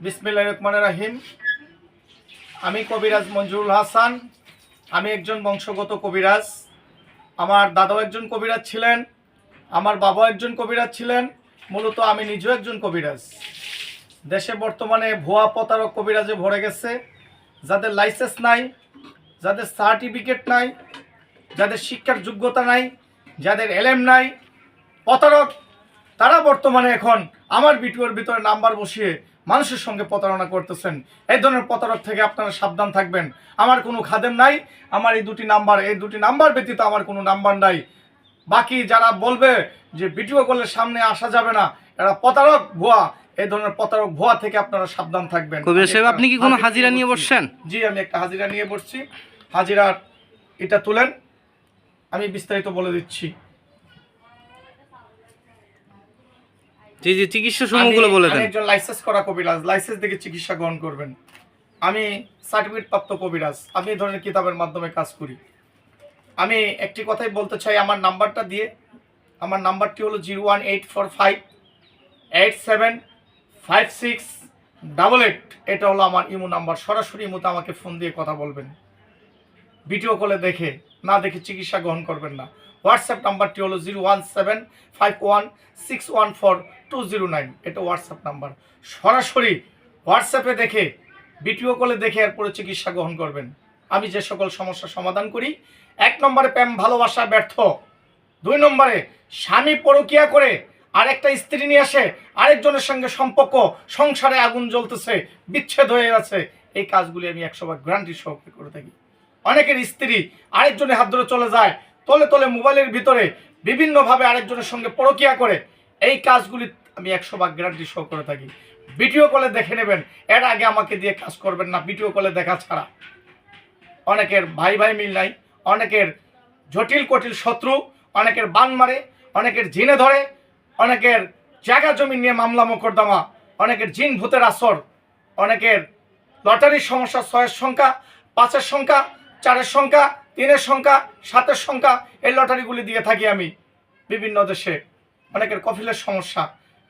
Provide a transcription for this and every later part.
বিসমিল্লাহ রহমান রাহিম। আমি কবিরাজ মঞ্জুরুল হাসান। আমি একজন বংশগত কবিরাজ। আমার দাদাও একজন কবিরাজ ছিলেন। আমার বাবাও একজন কবিরাজ ছিলেন। মূলত আমি নিজেও একজন কবিরাজ। দেশে বর্তমানে ভুয়া প্রতারক কবিরাজে ভরে গেছে। যাদের লাইসেন্স নাই, যাদের সার্টিফিকেট নাই, যাদের শিক্ষার যোগ্যতা নাই, যাদের এলএম নাই, প্রতারক তারা বর্তমানে এখন আমার বিটুয়ার ভিতরে নাম্বার বসিয়ে মানুষের সঙ্গে প্রতারণা করতেছেন। এই ধরনের প্রতারক থেকে আপনারা সাবধান থাকবেন। আমার কোনো খাদেম নাই। আমার এই দুটি নাম্বার এই দুটি নাম্বার ব্যতীত আমার কোনো নাম্বার নাই। বাকি যারা বলবে যে ভিডিও করলে সামনে আসা যাবে না এরা প্রতারক ভুয়া। এই ধরনের প্রতারক ভুয়া থেকে আপনারা সাবধান থাকবেন। কবির সাহেব আপনি কি কোনো হাজিরা হাজিরা নিয়ে বসছেন? জি আমি একটা হাজিরা নিয়ে বসছি। হাজিরার এটা তুলেন। আমি বিস্তারিত বলে দিচ্ছি। জি জি চিকিৎসা সমূহগুলো বলে দেন। একজন লাইসেন্স করা কবিরাজ লাইসেন্স থেকে চিকিৎসা গ্রহণ করবেন। আমি সার্টিফিকেট প্রাপ্ত কবিরাজ আমি এই ধরনের কিতাবের মাধ্যমে কাজ করি। আমি একটি কথাই বলতে চাই আমার নাম্বারটা দিয়ে আমার নাম্বারটি হলো zero one eight four five eight seven five six double eight. এটা হলো আমার ইমো নাম্বার সরাসরি ইমোতে আমাকে ফোন দিয়ে কথা বলবেন। ভিডিও কলে দেখে না দেখে চিকিৎসা গ্রহণ করবেন না। হোয়াটসঅ্যাপ নাম্বারটি হলো zero one seven five one six one four two zero nine এটা হোয়াটসঅ্যাপ নাম্বার। সরাসরি হোয়াটসঅ্যাপে দেখে ভিডিও কলে দেখে এরপরে চিকিৎসা গ্রহণ করবেন। আমি যে সকল সমস্যার সমাধান করি, এক নম্বরে প্রেম, ভালোবাসা, ব্যর্থ। দুই নম্বরে স্বামী পরকিয়া করে আরেকটা স্ত্রী নিয়ে আসে, আরেকজনের সঙ্গে সম্পর্ক, সংসারে আগুন জ্বলতেছে, বিচ্ছেদ হয়ে গেছে। এই কাজগুলি আমি একশো বার গ্যারান্টি সহকারে করে থাকি। অনেকের স্ত্রী আরেকজনের হাত ধরে চলে যায়, তলে তলে মোবাইলের ভিতরে বিভিন্নভাবে আরেকজনের সঙ্গে পরকিয়া করে। এই কাজগুলি আমি একশো ভাগ গ্যারান্টি সহ করে থাকি। ভিডিও কলে দেখে নেবেন, এর আগে আমাকে দিয়ে কাজ করবেন না ভিডিও কলে দেখা ছাড়া। অনেকের ভাই ভাই মিল নাই, অনেকের জটিল কটিল শত্রু, অনেকের বান মারে, অনেকের জিনে ধরে, অনেকের জায়গা জমি নিয়ে মামলা মোকদ্দমা অনেকের জিন ভূতের আসর, অনেকের লটারির সমস্যা, ছয়ের সংখ্যা, পাঁচের সংখ্যা চারের সংখ্যা, তিনের সংখ্যা, সাতের সংখ্যা এই লটারিগুলি দিয়ে থাকি আমি বিভিন্ন দেশে। অনেকের কফিলের সমস্যা।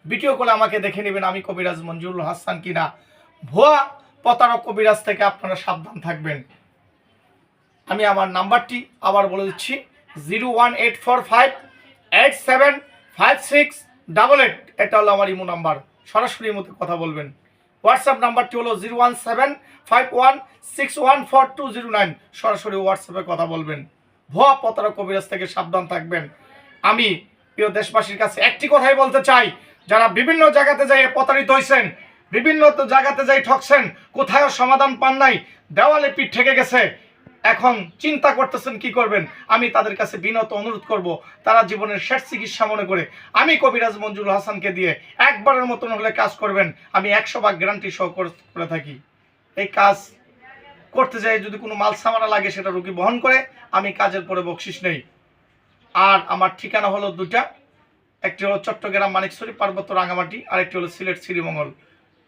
ভিডিও করে আমাকে দেখে নেবেন আমি কবিরাজ মঞ্জুরুল হাসান কিনা। ভুয়া প্রতারক কবিরাজ থেকে আপনারা সাবধান থাকবেন। আমি আমার নাম্বারটি আবার বলে দিচ্ছি, zero one eight four five eight seven five six double eight. এটা হলো আমার ইমো নাম্বার। সরাসরি ইমোতে কথা বলবেন। হোয়াটসঅ্যাপ নাম্বারটি হলো zero one seven five one six one four two zero nine. সরাসরি হোয়াটসঅ্যাপে কথা বলবেন। ভুয়া প্রতারক কবিরাজ থেকে সাবধান থাকবেন। আমি প্রিয় দেশবাসীর কাছে একটি কথাই বলতে চাই, যারা বিভিন্ন জায়গাতে যাই প্রতারিত হয়েছেন বিভিন্ন জায়গাতে যাই ঠকছেন কোথাও সমাধান পান নাই, দেওয়ালে পিঠ ঠেকে গেছে এখন চিন্তা করতেছেন কি করবেন? আমি তাদের কাছে বিনত অনুরোধ করব। তারা জীবনের শেষ চিকিৎসা মনে করে। আমি কবিরাজ মঞ্জুর হাসানকে দিয়ে একবারের মতন হলে কাজ করবেন। আমি একশো ভাগ গ্যারান্টি সহ করে থাকি। এই কাজ করতে যাই, যদি কোনো মাল সামানা লাগে সেটা রুগী বহন করে। আমি কাজের পরে বকশিস নেই। আর আমার ঠিকানা হলো দুটা একটি হলো চট্টগ্রাম মানিকছড়ি পার্বত্য রাঙামাটি আর একটি হলো সিলেট শ্রীমঙ্গল।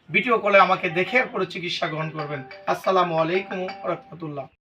ভিডিও কলে আমাকে দেখে এরপরে চিকিৎসা গ্রহণ করবেন। আসসালামু আলাইকুম রহমতুল্লাহ।